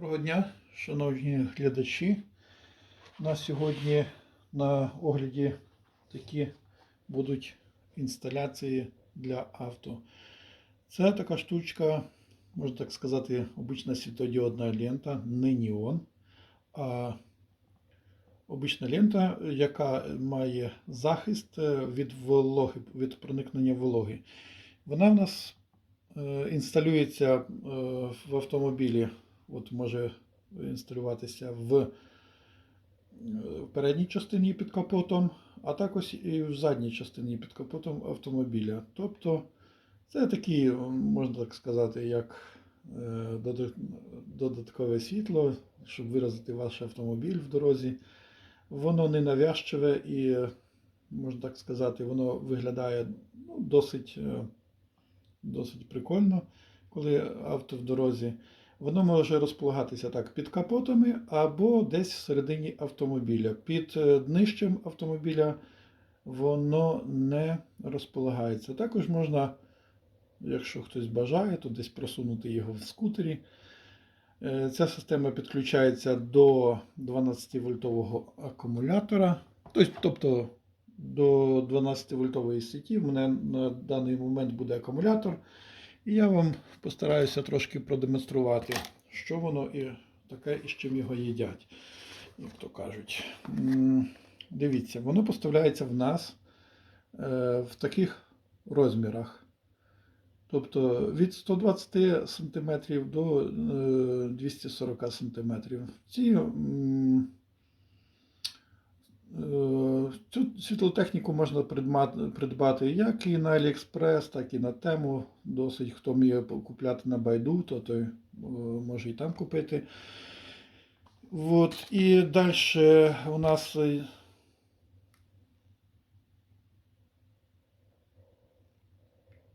Доброго дня, шановні глядачі. У нас сьогодні на огляді такі будуть інсталяції для авто. Це така штучка, можна так сказати, обична світодіодна лента, не неон, а обична лента, яка має захист е, від вологи, від проникнення вологи. Вона в нас е, інсталюється е, в автомобілі от може інсталюватися в е, передній частині під капотом, а також і в задній частині під капотом автомобіля. Тобто це такий, можна так сказати, як е, додаткове світло, щоб виразити ваш автомобіль в дорозі. Воно не навязчиве і, можна так сказати, воно виглядає ну, досить, е, досить прикольно, коли авто в дорозі. Воно може розполагатися так під капотами або десь всередині автомобіля. Під е, днищем автомобіля воно не розполагається. Також можна, якщо хтось бажає, то десь просунути його в скутері. Е, Ця система підключається до 12-вольтового акумулятора. Тобто- Тобто до 12-вольтової сеті. У мене на даний момент буде акумулятор. І я вам постараюся трошки продемонструвати, що воно і таке і з чим його їдять, як то кажуть. Дивіться, воно поставляється в нас е, в таких розмірах. Тобто від 120 см до е, 240 см. Ці Е, Цю світлотехніку можна придбати як і на AliExpress, так і на тему. Досить хто вміє купляти на байду, то той може і там купити. От. І далі у нас. е,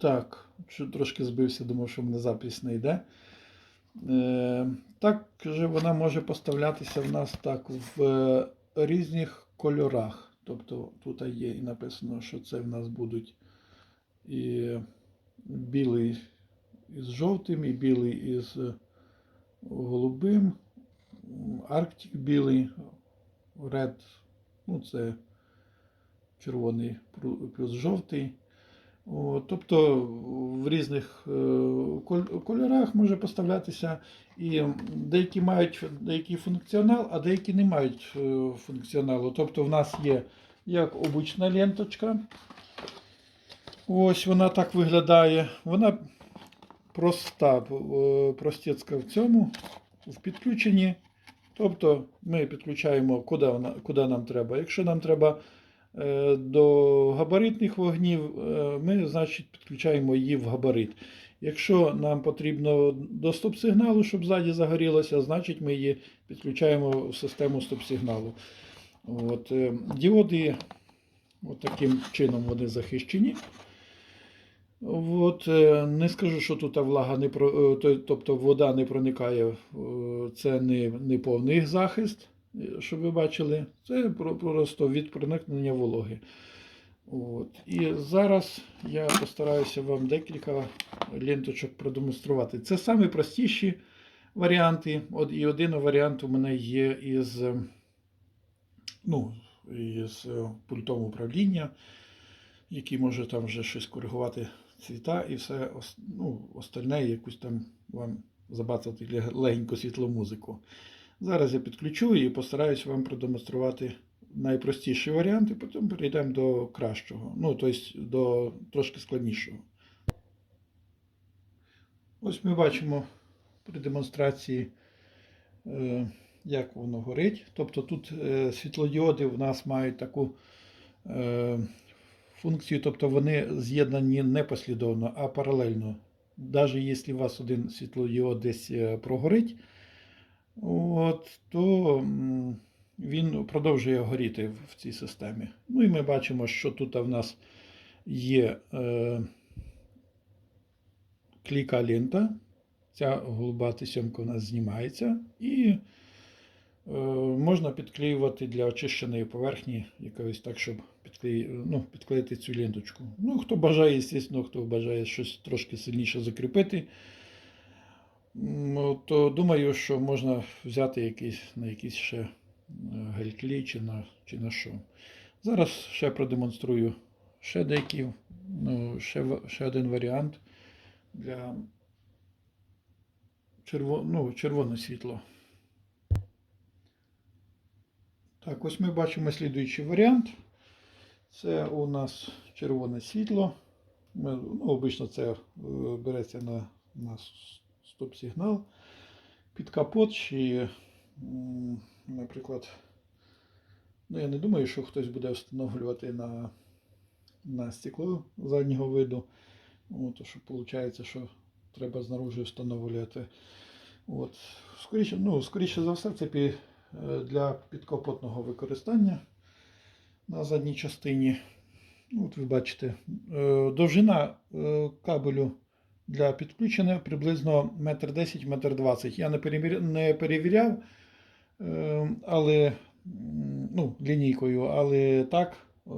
Так, трошки збився, думав, що в мене запис не йде. Е, Також вона може поставлятися в нас так в е, різних кольорах. Тобто тут є і написано, що це в нас будуть і білий із жовтим, і білий із е, голубим, Арктик білий, Red, ну це червоний плюс жовтий. Тобто в різних е, кольорах може поставлятися, і деякі мають деякий функціонал, а деякі не мають е, функціоналу. Тобто в нас є як обична ленточка. Ось вона так виглядає. Вона проста, е, простецька в цьому, в підключенні. Тобто ми підключаємо, куди, вона, куди нам треба. Якщо нам треба до габаритних вогнів, е, ми, значить, підключаємо її в габарит. Якщо нам потрібно до стоп-сигналу, щоб ззаді загорілося, значить ми її підключаємо в систему стоп-сигналу. От, е, діоди от таким чином вони захищені. От, е, не скажу, що тут влага не е, тобто вода не проникає. е, Це не, не повний захист, е, щоб ви бачили. Це просто від проникнення вологи. От. І зараз я постараюся вам декілька ленточок продемонструвати. Це самі простіші варіанти. От, і один варіант у мене є із, е, ну, із е, пультом управління, який може там вже щось коригувати цвіта і все ну, остальне, якусь там вам забацати легеньку світломузику. Зараз я підключу і постараюсь вам продемонструвати найпростіший варіант, і потім перейдемо до кращого. Ну, тобто до трошки складнішого. Ось ми бачимо при демонстрації, е, як воно горить. Тобто тут е, світлодіоди в нас мають таку е, функцію, тобто вони з'єднані не послідовно, а паралельно. Навіть якщо у вас один світлодіод десь прогорить, от, то він продовжує горіти в- цій системі. Ну і ми бачимо, що тут в нас є е, кліка лента. Ця голуба тисьомка у нас знімається і е, можна підклеювати для очищеної поверхні якось так, щоб підклеї, ну, підклеїти цю ленточку. Ну, хто бажає, звісно, хто бажає щось трошки сильніше закріпити. То думаю, що можна взяти якийсь, на якийсь ще е, гель-клей чи на, чи на що. Зараз ще продемонструю ще деякі, ну, ще, ще один варіант для черво, ну, червоне світло. Так, ось ми бачимо слідуючий варіант. Це у нас червоне світло. Ми, ну, обично це е, береться на, на стоп-сигнал під капот, чи, наприклад, ну я не думаю, що хтось буде встановлювати на, на стекло заднього виду. От, то що виходить, що треба знаружи встановлювати. От. Скоріше, ну, скоріше за все, це е, для підкапотного використання на задній частині. Ну, От ви бачите, е, довжина е, кабелю для підключення приблизно 1,10 1,20 м. Я не перевіряв, не перевіряв е, але, ну, лінійкою, але так, е,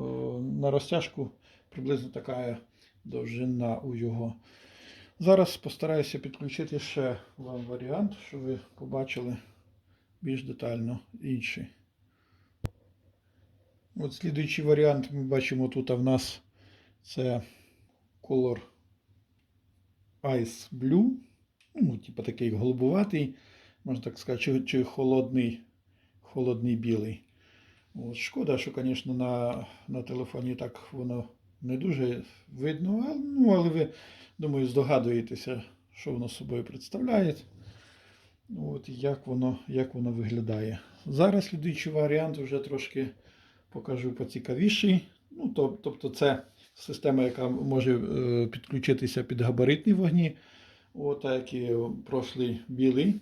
на розтяжку приблизно така довжина у його. Зараз постараюся підключити ще вам варіант, щоб ви побачили більш детально інший. От слідуючий варіант ми бачимо тут а в нас це color Ice Blue. Ну, типу такий голубуватий, можна так сказати, чи, чи холодний, холодний білий. От, шкода, що, звісно, на, на телефоні так воно не дуже видно, а, ну, але ви, думаю, здогадуєтеся, що воно собою представляє. От, як воно, як воно виглядає. Зараз слідуючий варіант вже трошки покажу поцікавіший. Ну, тобто це система, яка може е, підключитися під габаритні вогні, от, як і прошлий білий.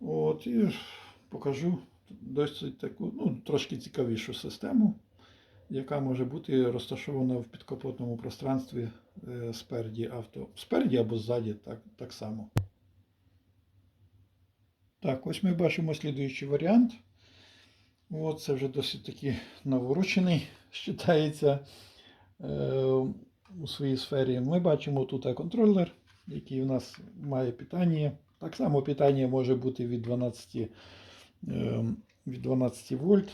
От, і покажу досить таку, ну, трошки цікавішу систему, яка може бути розташована в підкапотному пространстві е, спереді авто. Спереді або ззаді, так, так само. Так, ось ми бачимо слідуючий варіант. От, це вже досить таки наворочений, вважається у своїй сфері. Ми бачимо тут контролер, який у нас має питання. Так само питання може бути від 12, е, від 12 вольт.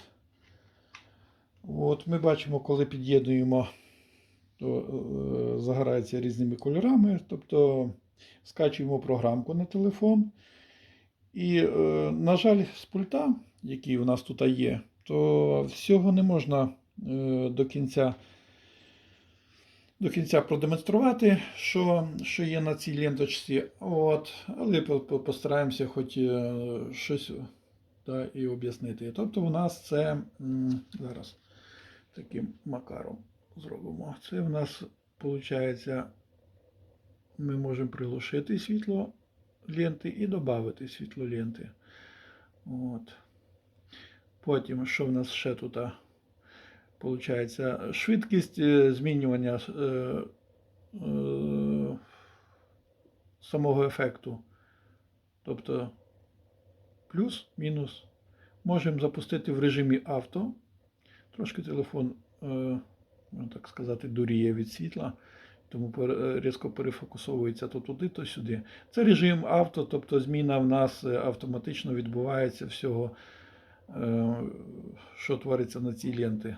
От, ми бачимо, коли під'єднуємо, то е, загорається різними кольорами. Тобто скачуємо програмку на телефон. І, е, на жаль, з пульта, який у нас тут є, то всього не можна е, до кінця до кінця продемонструвати, що, що є на цій ленточці. От, але по- по- постараємося хоч е, щось та, і об'яснити. Тобто у нас це зараз таким макаром зробимо. Це у нас виходить, ми можемо приглушити світло ленти і додати світло ленти. От. Потім, що в нас ще тут? Получається, швидкість е, змінювання е, е, самого ефекту. Тобто плюс, мінус. Можемо запустити в режимі авто. Трошки телефон, можна так сказати, дуріє від світла, тому різко перефокусовується то туди, то сюди. Це режим авто, тобто зміна в нас автоматично відбувається всього, що твориться на цій ленті.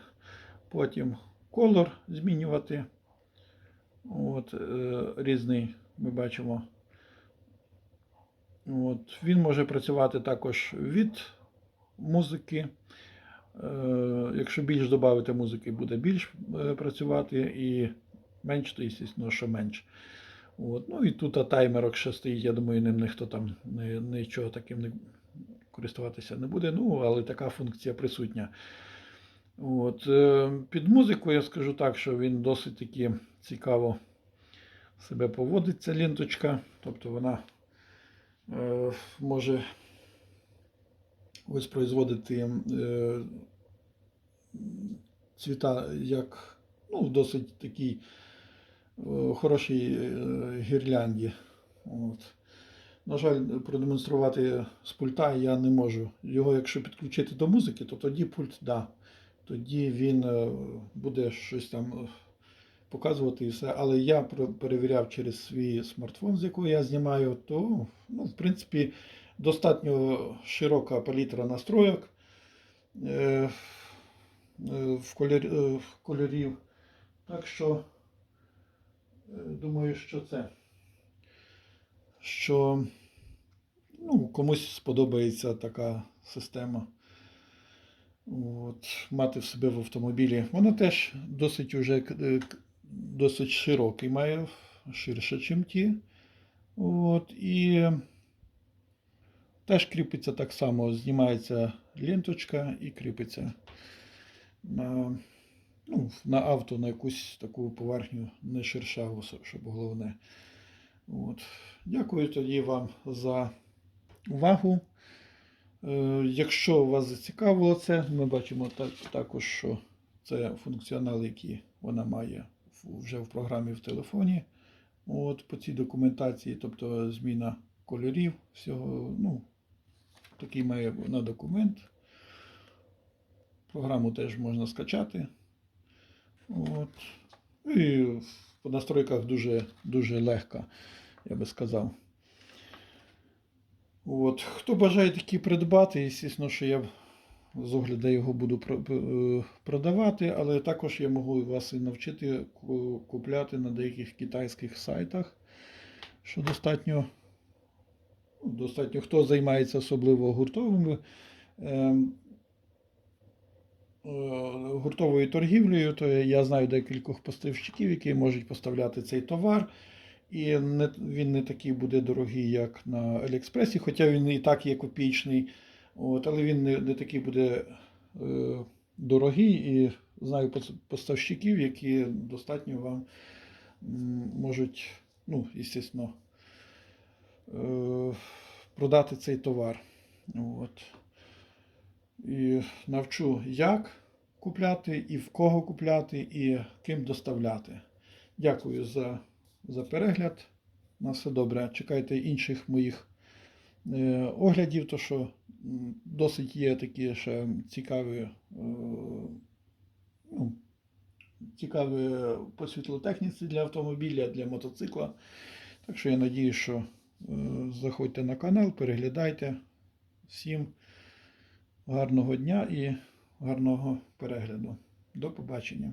Потім колор змінювати. От, е, різний ми бачимо. От, він може працювати також від музики. Е, якщо більш додати музики, буде більш е, працювати, і менш, то, звісно, що менш. От. Ну і тут таймерок ще стоїть, я думаю, ним ніхто там нічого таким не користуватися не буде. Ну, але така функція присутня. От. е, Під музику я скажу так, що він досить таки цікаво себе поводить, ця ленточка. Тобто вона е, може воспроизводити е, цвіта як ну, досить такій е, хорошій е, гірлянді. От. На жаль, продемонструвати з пульта я не можу. Його, якщо підключити до музики, то тоді пульт да. Тоді він е, буде щось там е, показувати і все. Але я перевіряв через свій смартфон, з якого я знімаю, то, ну, в принципі, достатньо широка палітра настройок е, в, кольор, в кольорів. Так що, думаю, що це. Що ну, комусь сподобається така система. От, мати в себе в автомобілі. Вона теж досить уже е, досить широкий має, ширше, ніж ті. От, і теж кріпиться так само, знімається ленточка і кріпиться на, ну, на авто, на якусь таку поверхню, не шершаву, щоб головне. От. Дякую тоді вам за увагу. Е, Якщо вас зацікавило це, ми бачимо так, також, що це функціонал, який вона має вже в програмі в телефоні. От, по цій документації, тобто зміна кольорів, всього, ну, такий має на документ. Програму теж можна скачати. От. І по настройках дуже, дуже легко, я би сказав. От. Хто бажає такі придбати, звісно, що я з огляду його буду е, продавати, але також я можу вас і навчити купляти на деяких китайських сайтах, що достатньо, достатньо хто займається особливо гуртовими. ем, е, Гуртовою торгівлею, то я знаю декількох поставщиків, які можуть поставляти цей товар. І не, він не такий буде дорогий, як на Аліекспресі, хоча він і так є копійчний. От, але він не, не такий буде е, дорогий. І знаю поставщиків, які достатньо вам можуть, ну, звісно, е, продати цей товар. От. І навчу, як купляти, і в кого купляти, і ким доставляти. Дякую за, за перегляд. На все добре. Чекайте інших моїх е, оглядів, то що досить є такі ще цікаві, е, ну, цікаві по світлотехніці для автомобіля, для мотоцикла. Так що я надію, що е, заходьте на канал, переглядайте. Всім гарного дня і гарного перегляду. До побачення.